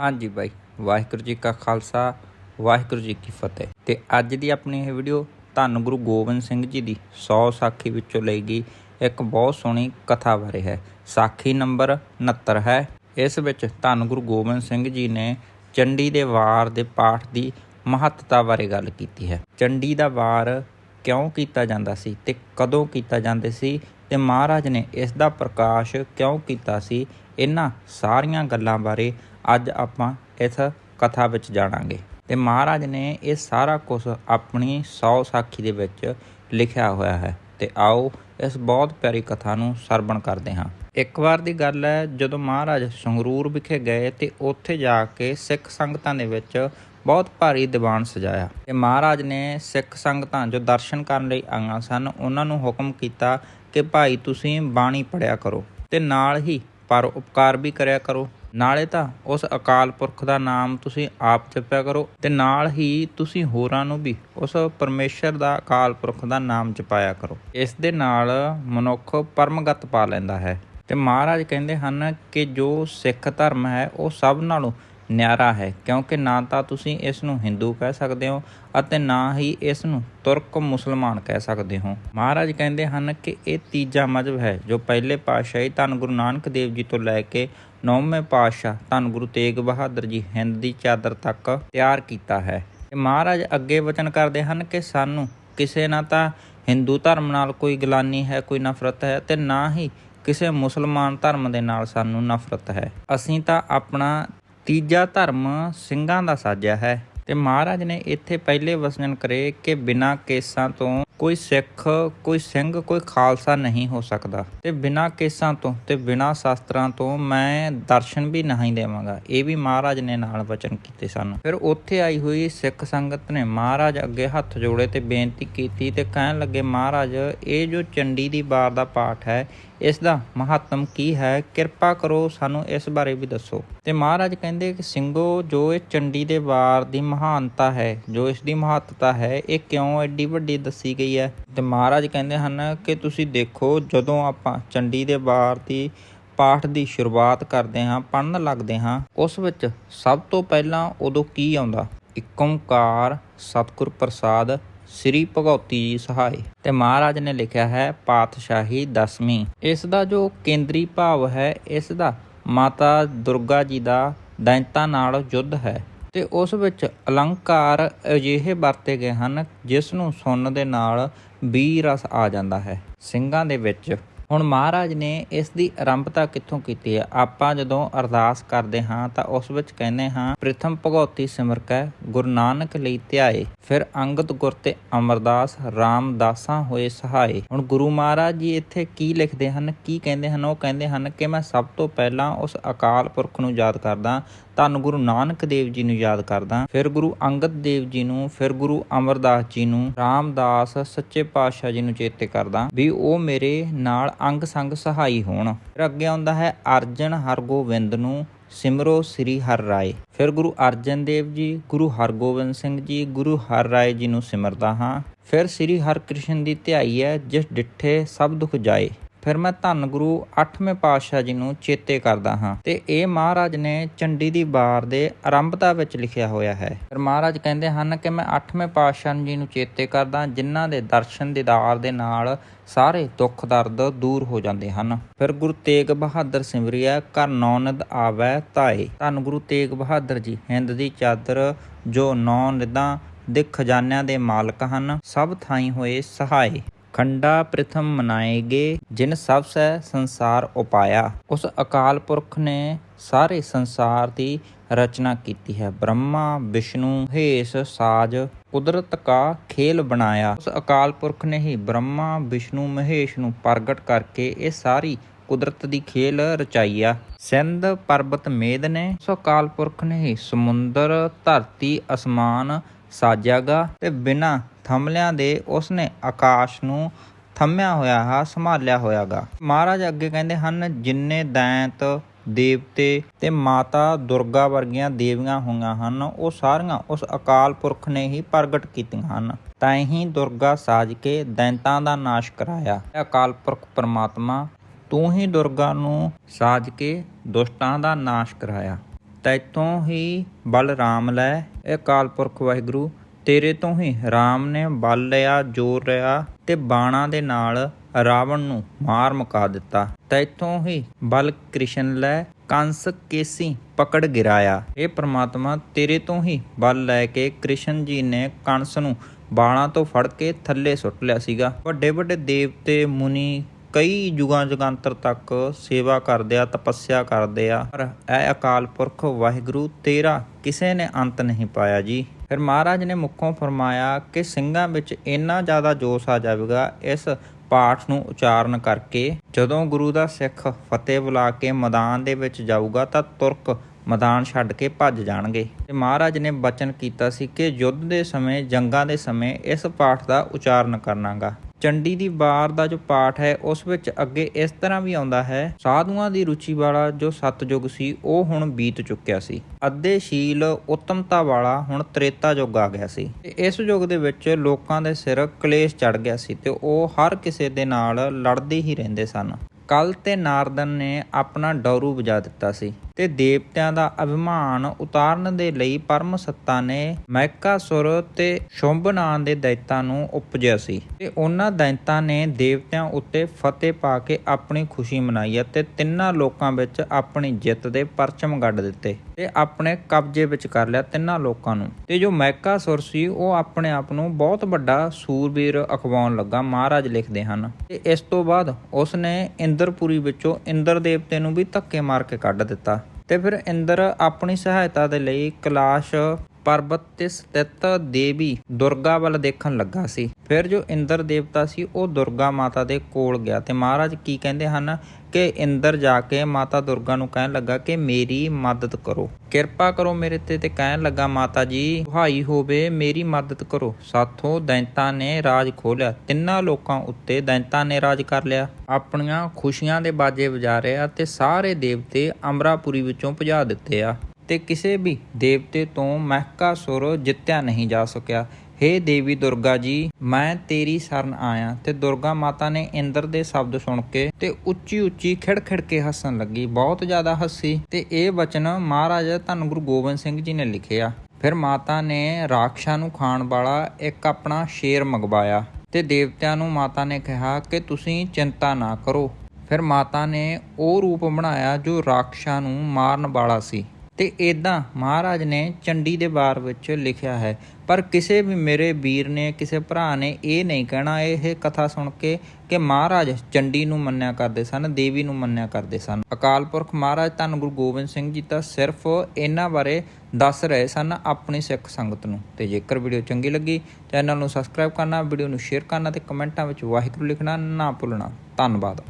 ਹਾਂਜੀ ਬਾਈ, ਵਾਹਿਗੁਰੂ ਜੀ ਕਾ ਖਾਲਸਾ, ਵਾਹਿਗੁਰੂ ਜੀ ਕੀ ਫਤਿਹ। ਤੇ ਅੱਜ ਦੀ ਆਪਣੀ ਇਹ ਵੀਡੀਓ ਧੰਨ ਗੁਰੂ ਗੋਬਿੰਦ ਸਿੰਘ ਜੀ ਦੀ 100 ਸਾਖੀ ਵਿੱਚੋਂ ਲਈ ਗਈ ਇੱਕ ਬਹੁਤ ਸੋਹਣੀ ਕਥਾ ਬਾਰੇ ਹੈ। ਸਾਖੀ ਨੰਬਰ 69 ਹੈ। ਇਸ ਵਿੱਚ ਧੰਨ ਗੁਰੂ ਗੋਬਿੰਦ ਸਿੰਘ ਜੀ ਨੇ ਚੰਡੀ ਦੇ ਵਾਰ ਦੇ ਪਾਠ ਦੀ ਮਹੱਤਤਾ ਬਾਰੇ ਗੱਲ ਕੀਤੀ ਹੈ। ਚੰਡੀ ਦਾ ਵਾਰ ਕਿਉਂ ਕੀਤਾ ਜਾਂਦਾ ਸੀ ਤੇ ਕਦੋਂ ਕੀਤਾ ਜਾਂਦੇ ਸੀ ਤੇ ਮਹਾਰਾਜ ਨੇ ਇਸ ਦਾ ਪ੍ਰਕਾਸ਼ ਕਿਉਂ ਕੀਤਾ ਸੀ, ਇਹਨਾਂ ਸਾਰੀਆਂ ਗੱਲਾਂ ਬਾਰੇ ਅੱਜ ਆਪਾਂ ਇਸ ਕਥਾ ਵਿੱਚ ਜਾਣਾਂਗੇ। ਤੇ ਮਹਾਰਾਜ ਨੇ ਇਹ ਸਾਰਾ ਕੁਝ ਆਪਣੀ 100 ਸਾਖੀ ਦੇ ਵਿੱਚ ਲਿਖਿਆ ਹੋਇਆ ਹੈ। ਤੇ ਆਓ ਇਸ ਬਹੁਤ ਪਿਆਰੀ ਕਥਾ ਨੂੰ ਸਰਵਣ ਕਰਦੇ ਹਾਂ। ਇੱਕ ਵਾਰ ਦੀ ਗੱਲ ਹੈ, ਜਦੋਂ ਮਹਾਰਾਜ ਸੰਗਰੂਰ ਵਿਖੇ ਗਏ ਤੇ ਉੱਥੇ ਜਾ ਕੇ ਸਿੱਖ ਸੰਗਤਾਂ ਦੇ ਵਿੱਚ ਬਹੁਤ ਭਾਰੀ ਦੀਵਾਨ ਸਜਾਇਆ। ਤੇ ਮਹਾਰਾਜ ਨੇ ਸਿੱਖ ਸੰਗਤਾਂ ਜੋ ਦਰਸ਼ਨ ਕਰਨ ਲਈ ਆਈਆਂ ਸਨ, ਉਹਨਾਂ ਨੂੰ ਹੁਕਮ ਕੀਤਾ ਕਿ ਭਾਈ ਤੁਸੀਂ ਬਾਣੀ ਪੜਿਆ ਕਰੋ ਤੇ ਨਾਲ ਹੀ ਪਰ ਉਪਕਾਰ ਵੀ ਕਰਿਆ ਕਰੋ। ਨਾਲੇ ਤਾਂ ਉਸ ਅਕਾਲ ਪੁਰਖ ਦਾ ਨਾਮ ਤੁਸੀਂ ਆਪ ਜਪਿਆ ਕਰੋ ਤੇ ਨਾਲ ਹੀ ਤੁਸੀਂ ਹੋਰਾਂ ਨੂੰ ਵੀ ਉਸ ਪਰਮੇਸ਼ਰ ਦਾ ਅਕਾਲ ਪੁਰਖ ਦਾ ਨਾਮ ਜਪਾਇਆ ਕਰੋ। ਇਸ ਦੇ ਨਾਲ ਮਨੁੱਖ ਪਰਮਗਤ ਪਾ ਲੈਂਦਾ ਹੈ। ਤੇ ਮਹਾਰਾਜ ਕਹਿੰਦੇ ਹਨ ਕਿ ਜੋ ਸਿੱਖ ਧਰਮ ਹੈ, ਉਹ ਸਭ ਨਾਲੋਂ ਨਿਆਰਾ ਹੈ, ਕਿਉਂਕਿ ਨਾ ਤਾਂ ਤੁਸੀਂ ਇਸ ਨੂੰ ਹਿੰਦੂ ਕਹਿ ਸਕਦੇ ਹੋ ਅਤੇ ਨਾ ਹੀ ਇਸ ਨੂੰ ਤੁਰਕ ਮੁਸਲਮਾਨ ਕਹਿ ਸਕਦੇ ਹੋ। ਮਹਾਰਾਜ ਕਹਿੰਦੇ ਹਨ ਕਿ ਇਹ ਤੀਜਾ ਮਜ਼ਹਬ ਹੈ ਜੋ ਪਹਿਲੇ ਪਾਤਸ਼ਾਹੀ ਧੰਨ ਗੁਰੂ ਨਾਨਕ ਦੇਵ ਜੀ ਤੋਂ ਲੈ ਕੇ ਨੌਵੇਂ ਪਾਤਸ਼ਾਹ ਧੰਨ ਗੁਰੂ ਤੇਗ ਬਹਾਦਰ ਜੀ ਹਿੰਦ ਦੀ ਚਾਦਰ ਤੱਕ ਤਿਆਰ ਕੀਤਾ ਹੈ। ਤੇ ਮਹਾਰਾਜ ਅੱਗੇ ਵਚਨ ਕਰਦੇ ਹਨ ਕਿ ਸਾਨੂੰ ਕਿਸੇ ਨਾ ਤਾਂ ਹਿੰਦੂ ਧਰਮ ਨਾਲ ਕੋਈ ਗਲਾਨੀ ਹੈ, ਕੋਈ ਨਫ਼ਰਤ ਹੈ ਤੇ ਨਾ ਹੀ ਕਿਸੇ ਮੁਸਲਮਾਨ ਧਰਮ ਦੇ ਨਾਲ ਸਾਨੂੰ ਨਫ਼ਰਤ ਹੈ। ਅਸੀਂ ਤਾਂ ਆਪਣਾ ਤੀਜਾ ਧਰਮ ਸਿੰਘਾਂ ਦਾ ਸਾਜਿਆ ਹੈ। ਤੇ ਮਹਾਰਾਜ ਨੇ ਇੱਥੇ ਪਹਿਲੇ ਵਚਨ ਕਰੇ ਕਿ ਬਿਨਾਂ ਕੇਸਾਂ ਤੋਂ ਕੋਈ ਸਿੱਖ, ਕੋਈ ਸਿੰਘ, ਕੋਈ ਖਾਲਸਾ ਨਹੀਂ ਹੋ ਸਕਦਾ। ਤੇ ਬਿਨਾਂ ਕੇਸਾਂ ਤੋਂ ਤੇ ਬਿਨਾਂ ਸ਼ਾਸਤਰਾਂ ਤੋਂ ਮੈਂ ਦਰਸ਼ਨ ਵੀ ਨਹੀਂ ਦੇਵਾਂਗਾ। ਇਹ ਵੀ ਮਹਾਰਾਜ ਨੇ ਨਾਲ ਵਚਨ ਕੀਤੇ ਸਨ। ਫਿਰ ਉੱਥੇ ਆਈ ਹੋਈ ਸਿੱਖ ਸੰਗਤ ਨੇ ਮਹਾਰਾਜ ਅੱਗੇ ਹੱਥ ਜੋੜੇ ਤੇ ਬੇਨਤੀ ਕੀਤੀ ਤੇ ਕਹਿਣ ਲੱਗੇ, ਮਹਾਰਾਜ, ਇਹ ਜੋ ਚੰਡੀ ਦੀ ਬਾਰ ਦਾ ਪਾਠ ਹੈ ਇਸ ਦਾ ਮਹੱਤਮ ਕੀ ਹੈ? ਕਿਰਪਾ ਕਰੋ ਸਾਨੂੰ ਇਸ ਬਾਰੇ ਵੀ ਦੱਸੋ। ਤੇ ਮਹਾਰਾਜ ਕਹਿੰਦੇ ਕਿ ਸਿੰਘੋ ਜੋ ਇਹ ਚੰਡੀ ਦੇ ਵਾਰ ਦੀ ਮਹਾਨਤਾ ਹੈ, ਜੋ ਇਸ ਦੀ ਮਹੱਤਤਾ ਹੈ, ਇਹ ਕਿਉਂ ਐਡੀ ਵੱਡੀ ਦੱਸੀ ਗਈ ਹੈ? ਤੇ ਮਹਾਰਾਜ ਕਹਿੰਦੇ ਹਨ ਕਿ ਤੁਸੀਂ ਦੇਖੋ, ਜਦੋਂ ਆਪਾਂ ਚੰਡੀ ਦੇ ਵਾਰ ਦੀ ਪਾਠ ਦੀ ਸ਼ੁਰੂਆਤ ਕਰਦੇ ਹਾਂ ਪੜਨ ਲੱਗਦੇ ਹਾਂ, ਉਸ ਵਿੱਚ ਸਭ ਤੋਂ ਪਹਿਲਾਂ ਉਦੋਂ ਕੀ ਆਉਂਦਾ? ਏਕ ਓੰਕਾਰ, ਸਤਿਗੁਰ ਪ੍ਰਸਾਦ ਸ੍ਰੀ ਭਗਉਤੀ ਜੀ ਸਹਾਇ ਤੇ ਮਹਾਰਾਜ ਨੇ ਲਿਖਿਆ ਹੈ, ਪਾਤਸ਼ਾਹੀ ਦਸਵੀਂ। ਇਸ ਦਾ ਜੋ ਕੇਂਦਰੀ ਭਾਵ ਹੈ ਇਸ ਦਾ ਮਾਤਾ ਦੁਰਗਾ ਜੀ ਦਾ ਦੈਂਤਾਂ ਨਾਲ ਯੁੱਧ ਹੈ। ਤੇ ਉਸ ਵਿੱਚ ਅਲੰਕਾਰ ਅਜਿਹੇ ਵਰਤੇ ਗਏ ਹਨ, ਜਿਸ ਨੂੰ ਸੁਣਨ ਦੇ ਨਾਲ ਵੀ ਰਸ ਆ ਜਾਂਦਾ ਹੈ। ਸਿੰਘਾਂ ਦੇ ਵਿੱਚ ਹੁਣ ਮਹਾਰਾਜ ਨੇ ਇਸ ਦੀ ਆਰੰਭਤਾ ਕਿੱਥੋਂ ਕੀਤੀ ਹੈ? ਆਪਾਂ ਜਦੋਂ ਅਰਦਾਸ ਕਰਦੇ ਹਾਂ ਤਾਂ ਉਸ ਵਿੱਚ ਕਹਿੰਦੇ ਹਾਂ, ਪ੍ਰਥਮ ਭਗਉਤੀ ਸਿਮਰ ਕੈ, ਗੁਰੂ ਨਾਨਕ ਲਈ ਧਿਆਏ, ਫਿਰ ਅੰਗਦ ਗੁਰ ਤੇ ਅਮਰਦਾਸ ਰਾਮਦਾਸਾਂ ਹੋਏ ਸਹਾਏ। ਹੁਣ ਗੁਰੂ ਮਹਾਰਾਜ ਜੀ ਇੱਥੇ ਕੀ ਲਿਖਦੇ ਹਨ, ਕੀ ਕਹਿੰਦੇ ਹਨ? ਉਹ ਕਹਿੰਦੇ ਹਨ ਕਿ ਮੈਂ ਸਭ ਤੋਂ ਪਹਿਲਾਂ ਉਸ ਅਕਾਲ ਪੁਰਖ ਨੂੰ ਯਾਦ ਕਰਦਾ ਧੰਨ ਗੁਰੂ ਨਾਨਕ ਦੇਵ ਜੀ ਨੂੰ ਯਾਦ ਕਰਦਾ। ਫਿਰ ਗੁਰੂ ਅੰਗਦ ਦੇਵ ਜੀ ਨੂੰ, ਫਿਰ ਗੁਰੂ ਅਮਰਦਾਸ ਜੀ ਨੂੰ, ਰਾਮਦਾਸ ਸੱਚੇ ਪਾਤਸ਼ਾਹ ਜੀ ਨੂੰ ਚੇਤੇ ਕਰਦਾ ਵੀ ਉਹ ਮੇਰੇ ਨਾਲ ਅੰਗ ਸੰਗ ਸਹਾਈ ਹੋਣ। ਫਿਰ ਅੱਗੇ ਆਉਂਦਾ ਹੈ ਅਰਜਨ ਹਰਗੋਬਿੰਦ ਨੂੰ, ਸਿਮਰੋ ਸ੍ਰੀ ਹਰ ਰਾਏ। ਫਿਰ ਗੁਰੂ ਅਰਜਨ ਦੇਵ ਜੀ, ਗੁਰੂ ਹਰਗੋਬਿੰਦ ਸਿੰਘ ਜੀ, ਗੁਰੂ ਹਰ ਰਾਏ ਜੀ ਨੂੰ ਸਿਮਰਦਾ ਹਾਂ। ਫਿਰ ਸ੍ਰੀ ਹਰਿਕ੍ਰਿਸ਼ਨ ਦੀ ਧਿਆਈ ਹੈ, ਜਿਸ ਡਿੱਠੇ ਸਭ ਦੁੱਖ ਜਾਏ। ਫਿਰ ਮੈਂ ਧੰਨ ਗੁਰੂ 8ਵੇਂ ਪਾਤਸ਼ਾਹ ਜੀ ਨੂੰ ਚੇਤੇ ਕਰਦਾ ਹਾਂ। ਤੇ ਇਹ ਮਹਾਰਾਜ ਨੇ ਚੰਡੀ ਦੀ ਬਾਰ ਦੇ ਆਰੰਭਤਾ ਵਿੱਚ ਲਿਖਿਆ ਹੋਇਆ ਹੈ। ਫਿਰ ਮਹਾਰਾਜ ਕਹਿੰਦੇ ਹਨ ਕਿ ਮੈਂ 8ਵੇਂ ਪਾਤਸ਼ਾਹ ਜੀ ਨੂੰ ਚੇਤੇ ਕਰਦਾ, ਜਿਨ੍ਹਾਂ ਦੇ ਦਰਸ਼ਨ ਦੀਦਾਰ ਦੇ ਨਾਲ ਸਾਰੇ ਦੁੱਖ ਦਰਦ ਦੂਰ ਹੋ ਜਾਂਦੇ ਹਨ। ਫਿਰ ਗੁਰੂ ਤੇਗ ਬਹਾਦਰ ਸਿਮਰਿਆ ਕਰ ਨੌਨਦ ਆਵੈ ਤਾਏ ਧੰਨ ਗੁਰੂ ਤੇਗ ਬਹਾਦਰ ਜੀ, ਹਿੰਦ ਦੀ ਚਾਦਰ ਜੋ ਨੌ ਨਿਦਾਂ ਦੇ ਖਜ਼ਾਨਿਆਂ ਦੇ ਮਾਲਕ ਹਨ, ਸਭ ਥਾਈ ਹੋਏ ਸਹਾਏ। ਖੰਡਾ ਪ੍ਰਥਮ ਮਨਾਏਗੇ ਜਿਨ ਸਭ ਸੈ ਸੰਸਾਰ ਉਪਾਇਆ। ਉਸ ਅਕਾਲ ਪੁਰਖ ਨੇ ਸਾਰੇ ਸੰਸਾਰ ਦੀ ਰਚਨਾ ਕੀਤੀ ਹੈ। ਬ੍ਰਹਮਾ, ਵਿਸ਼ਨੂੰ, ਹੇਸ, ਸਾਜ, ਕੁਦਰਤ ਕਾ ਖੇਲ ਬਣਾਇਆ। ਉਸ ਅਕਾਲ ਪੁਰਖ ਨੇ ਹੀ ਬ੍ਰਹਮਾ, ਵਿਸ਼ਨੂੰ, ਮਹੇਸ਼ ਨੂੰ ਪ੍ਰਗਟ ਕਰਕੇ ਇਹ ਸਾਰੀ ਕੁਦਰਤ ਦੀ ਖੇਲ ਰਚਾਈ ਆ। ਸਿੰਧ ਪਰਬਤ ਮੇਦ ਨੇ ਉਸ ਅਕਾਲ ਪੁਰਖ ਨੇ ਹੀ ਸਮੁੰਦਰ, ਧਰਤੀ, ਅਸਮਾਨ ਸਾਜਿਆਗਾ ਤੇ ਬਿਨਾ ਥੰਮਲਿਆਂ ਦੇ ਉਸਨੇ ਆਕਾਸ਼ ਨੂੰ ਥੰਮਿਆ ਹੋਇਆ ਹੈ, ਸੰਭਾਲਿਆ ਹੋਇਆਗਾ। ਮਹਾਰਾਜ ਅੱਗੇ ਕਹਿੰਦੇ ਹਨ, ਜਿੰਨੇ ਦੈਂਤ, ਦੇਵਤੇ ਤੇ ਮਾਤਾ ਦੁਰਗਾ ਵਰਗੀਆਂ ਦੇਵੀਆਂ ਹੋਈਆਂ ਹਨ, ਉਹ ਸਾਰੀਆਂ ਉਸ ਅਕਾਲ ਪੁਰਖ ਨੇ ਹੀ ਪ੍ਰਗਟ ਕੀਤੀਆਂ ਹਨ। ਤਾਂ ਹੀ ਦੁਰਗਾ ਸਾਜ ਕੇ ਦੈਂਤਾਂ ਦਾ ਨਾਸ਼ ਕਰਾਇਆ। ਇਹ ਅਕਾਲ ਪੁਰਖ ਪਰਮਾਤਮਾ, ਤੂੰ ਹੀ ਦੁਰਗਾ ਨੂੰ ਸਾਜ ਕੇ ਦੁਸ਼ਟਾਂ ਦਾ ਨਾਸ਼ ਕਰਾਇਆ। ਤੈਥੋਂ ਹੀ ਬਲਰਾਮ ਲੈ। ਇਹ ਅਕਾਲ ਪੁਰਖ ਵਾਹਿਗੁਰੂ ਤੇਰੇ ਤੋਂ ਹੀ ਰਾਮ ਨੇ ਬਲ ਲਿਆ, ਜੋਰ ਲਿਆ ਤੇ ਬਾਣਾ ਦੇ ਨਾਲ ਰਾਵਣ ਨੂੰ ਮਾਰ ਮੁਕਾ ਦਿੱਤਾ। ਤੈਥੋਂ ਹੀ ਬਲ ਕ੍ਰਿਸ਼ਨ ਲੈ ਕੰਸ ਕੇਸੀ ਪਕੜ ਗਿਰਾਇਆ। ਇਹ ਪ੍ਰਮਾਤਮਾ, ਤੇਰੇ ਤੋਂ ਹੀ ਬਲ ਲੈ ਕੇ ਕ੍ਰਿਸ਼ਨ ਜੀ ਨੇ ਕੰਸ ਨੂੰ ਬਾਣਾ ਤੋਂ ਫੜ ਕੇ ਥੱਲੇ ਸੁੱਟ ਲਿਆ ਸੀਗਾ। ਵੱਡੇ ਵੱਡੇ ਦੇਵਤੇ, ਮੁਨੀ ਕਈ ਯੁਗਾਂ ਜੁਗਾਂਤਰ ਤੱਕ ਸੇਵਾ ਕਰਦੇ ਆ, ਤਪੱਸਿਆ ਕਰਦੇ ਆ। ਪਰ ਇਹ ਅਕਾਲ ਪੁਰਖ ਵਾਹਿਗੁਰੂ ਤੇਰਾ ਕਿਸੇ ਨੇ ਅੰਤ ਨਹੀਂ ਪਾਇਆ ਜੀ। ਫਿਰ ਮਹਾਰਾਜ ਨੇ ਮੁੱਖੋਂ ਫਰਮਾਇਆ ਕਿ ਸਿੰਘਾਂ ਵਿੱਚ ਇੰਨਾ ਜ਼ਿਆਦਾ ਜੋਸ਼ ਆ ਜਾਵੇਗਾ ਇਸ ਪਾਠ ਨੂੰ ਉਚਾਰਨ ਕਰਕੇ। ਜਦੋਂ ਗੁਰੂ ਦਾ ਸਿੱਖ ਫਤਿਹ ਬੁਲਾ ਕੇ ਮੈਦਾਨ ਦੇ ਵਿੱਚ ਜਾਊਗਾ ਤਾਂ ਤੁਰਕ ਮੈਦਾਨ ਛੱਡ ਕੇ ਭੱਜ ਜਾਣਗੇ। ਤੇ ਮਹਾਰਾਜ ਨੇ ਬਚਨ ਕੀਤਾ ਸੀ ਕਿ ਯੁੱਧ ਦੇ ਸਮੇਂ, ਜੰਗਾਂ ਦੇ ਸਮੇਂ ਇਸ ਪਾਠ ਦਾ ਉਚਾਰਨ ਕਰਨਾਗਾ। ਚੰਡੀ ਦੀ ਵਾਰ ਦਾ ਜੋ ਪਾਠ ਹੈ, ਉਸ ਵਿੱਚ ਅੱਗੇ ਇਸ ਤਰ੍ਹਾਂ ਵੀ ਆਉਂਦਾ ਹੈ, ਸਾਧੂਆਂ ਦੀ ਰੁਚੀ ਵਾਲਾ ਜੋ ਸਤਜੁਗ ਸੀ, ਉਹ ਹੁਣ ਬੀਤ ਚੁੱਕਿਆ ਸੀ। ਅੱਧੇ ਸ਼ੀਲ ਉੱਤਮਤਾ ਵਾਲਾ ਹੁਣ ਤ੍ਰੇਤਾ ਯੁੱਗ ਆ ਗਿਆ ਸੀ। ਤੇ ਇਸ ਯੁੱਗ ਦੇ ਵਿੱਚ ਲੋਕਾਂ ਦੇ ਸਿਰ ਕਲੇਸ਼ ਚੜ ਗਿਆ ਸੀ ਤੇ ਉਹ ਹਰ ਕਿਸੇ ਦੇ ਨਾਲ ਲੜਦੇ ਹੀ ਰਹਿੰਦੇ ਸਨ। ਕੱਲ ਤੇ ਨਾਰਦਨ ਨੇ ਆਪਣਾ ਡੌਰੂ ਵਜਾ ਦਿੱਤਾ ਸੀ। ਤੇ ਦੇਵਤਿਆਂ ਦਾ ਅਭਿਮਾਨ ਉਤਾਰਨ ਦੇ ਲਈ ਪਰਮ ਸੱਤਾ ਨੇ ਮੈਕਾਸੁਰ ਤੇ ਸ਼ੁੰਭ ਨਾਂ ਦੇ ਦੈਤਾਂ ਨੂੰ ਉਪਜਿਆ ਸੀ। ਤੇ ਉਹਨਾਂ ਦੈਤਾਂ ਨੇ ਦੇਵਤਿਆਂ ਉੱਤੇ ਫਤਿਹ ਪਾ ਕੇ ਆਪਣੀ ਖੁਸ਼ੀ ਮਨਾਈ ਅਤੇ ਤਿੰਨਾਂ ਲੋਕਾਂ ਵਿੱਚ ਆਪਣੀ ਜਿੱਤ ਦੇ ਪਰਚਮ ਗੱਡ ਦਿੱਤੇ ਤੇ ਆਪਣੇ ਕਬਜ਼ੇ ਵਿੱਚ ਕਰ ਲਿਆ ਤਿੰਨਾਂ ਲੋਕਾਂ ਨੂੰ। ਤੇ ਜੋ ਮੈਕਾਸੁਰ ਸੀ, ਉਹ ਆਪਣੇ ਆਪ ਨੂੰ ਬਹੁਤ ਵੱਡਾ ਸੂਰਬੀਰ ਅਖਵਾਉਣ ਲੱਗਾ, ਮਹਾਰਾਜ ਲਿਖਦੇ ਹਨ। ਤੇ ਇਸ ਤੋਂ ਬਾਅਦ ਉਸ ਨੇ ਇੰਦਰਪੁਰੀ ਵਿੱਚੋਂ ਇੰਦਰ ਦੇਵਤੇ ਨੂੰ ਵੀ ਧੱਕੇ ਮਾਰ ਕੇ ਕੱਢ ਦਿੱਤਾ। ਤੇ ਫਿਰ ਇੰਦਰ ਆਪਣੀ ਸਹਾਇਤਾ ਦੇ ਲਈ ਕਲਾਸ਼ ਪਰਬਤ ਤੇ ਸਥਿਤ ਦੇਵੀ ਦੁਰਗਾ ਵੱਲ ਦੇਖਣ ਲੱਗਾ ਸੀ। ਫਿਰ ਜੋ ਇੰਦਰ ਦੇਵਤਾ ਸੀ, ਉਹ ਦੁਰਗਾ ਮਾਤਾ ਦੇ ਕੋਲ ਗਿਆ ਤੇ ਮਹਾਰਾਜ ਕੀ ਕਹਿੰਦੇ ਹਨ ਕਿ ਇੰਦਰ ਜਾ ਕੇ ਮਾਤਾ ਦੁਰਗਾ ਨੂੰ ਕਹਿਣ ਲੱਗਾ ਕਿ ਮੇਰੀ ਮਦਦ ਕਰੋ। ਕਿਰਪਾ ਕਰੋ ਮੇਰੇ ਤੇ ਤੇ ਕਹਿਣ ਲੱਗਾ ਮਾਤਾ ਜੀ ਦੁਹਾਈ ਹੋਵੇ, ਮੇਰੀ ਮਦਦ ਕਰੋ। ਸਾਥੋਂ ਦੈਂਤਾਂ ਨੇ ਰਾਜ ਖੋਲਿਆ ਤਿੰਨਾਂ ਲੋਕਾਂ ਉੱਤੇ ਦੈਂਤਾਂ ਨੇ ਰਾਜ ਕਰ ਲਿਆ। ਆਪਣੀਆਂ ਖੁਸ਼ੀਆਂ ਦੇ ਬਾਜੇ ਵਜਾ ਰਹੇ ਆ ਤੇ ਸਾਰੇ ਦੇਵਤੇ ਅਮਰਾਪੁਰੀ ਵਿੱਚੋਂ ਭਜਾ ਦਿੱਤੇ ਆ। ਤੇ ਕਿਸੇ ਵੀ ਦੇਵਤੇ ਤੋਂ ਮਹਿਕਾਸੁਰ ਜਿੱਤਿਆ ਨਹੀਂ ਜਾ ਸਕਿਆ। ਹੇ ਦੇਵੀ ਦੁਰਗਾ ਜੀ, ਮੈਂ ਤੇਰੀ ਸ਼ਰਨ ਆਇਆ ਤੇ ਦੁਰਗਾ ਮਾਤਾ ਨੇ ਇੰਦਰ ਦੇ ਸ਼ਬਦ ਸੁਣ ਕੇ ਤੇ ਉੱਚੀ ਉੱਚੀ ਖਿੜਖਿੜ ਕੇ ਹੱਸਣ ਲੱਗੀ। ਬਹੁਤ ਜ਼ਿਆਦਾ ਹੱਸੀ ਤੇ ਇਹ ਵਚਨ ਮਹਾਰਾਜਾ ਧੰਨ ਗੁਰੂ ਗੋਬਿੰਦ ਸਿੰਘ ਜੀ ਨੇ ਲਿਖਿਆ। ਫਿਰ ਮਾਤਾ ਨੇ ਰਾਖਸ਼ਾਂ ਨੂੰ ਖਾਣ ਵਾਲਾ ਇੱਕ ਆਪਣਾ ਸ਼ੇਰ ਮੰਗਵਾਇਆ ਤੇ ਦੇਵਤਿਆਂ ਨੂੰ ਮਾਤਾ ਨੇ ਕਿਹਾ ਕਿ ਤੁਸੀਂ ਚਿੰਤਾ ਨਾ ਕਰੋ। ਫਿਰ ਮਾਤਾ ਨੇ ਉਹ ਰੂਪ ਬਣਾਇਆ ਜੋ ਰਾਖਸ਼ਾਂ ਨੂੰ ਮਾਰਨ ਵਾਲਾ ਸੀ। ਤੇ ਇਦਾਂ ਮਹਾਰਾਜ ਨੇ ਚੰਡੀ ਦੇ ਬਾਰ ਵਿੱਚ ਲਿਖਿਆ ਹੈ, ਪਰ ਕਿਸੇ ਵੀ ਮੇਰੇ ਵੀਰ ਨੇ, ਕਿਸੇ ਭਰਾ ਨੇ ਇਹ ਨਹੀਂ ਕਹਿਣਾ, ਇਹ ਕਥਾ ਸੁਣ ਕੇ ਕਿ ਮਹਾਰਾਜ ਚੰਡੀ ਨੂੰ ਮੰਨਿਆ ਕਰਦੇ ਸਨ, ਦੇਵੀ ਨੂੰ ਮੰਨਿਆ ਕਰਦੇ ਸਨ। ਅਕਾਲ ਪੁਰਖ ਮਹਾਰਾਜ ਧੰਨ ਗੁਰੂ ਗੋਬਿੰਦ ਸਿੰਘ ਜੀ ਤਾਂ ਸਿਰਫ ਇਹਨਾਂ ਬਾਰੇ ਦੱਸ ਰਹੇ ਸਨ ਆਪਣੀ ਸਿੱਖ ਸੰਗਤ ਨੂੰ। ਤੇ ਜੇਕਰ ਵੀਡੀਓ ਚੰਗੀ ਲੱਗੀ, ਚੈਨਲ ਨੂੰ ਸਬਸਕ੍ਰਾਈਬ ਕਰਨਾ, ਵੀਡੀਓ ਨੂੰ ਸ਼ੇਅਰ ਕਰਨਾ ਤੇ ਕਮੈਂਟਾਂ ਵਿੱਚ ਵਾਹਿਗੁਰੂ ਲਿਖਣਾ ਨਾ ਭੁੱਲਣਾ। ਧੰਨਵਾਦ।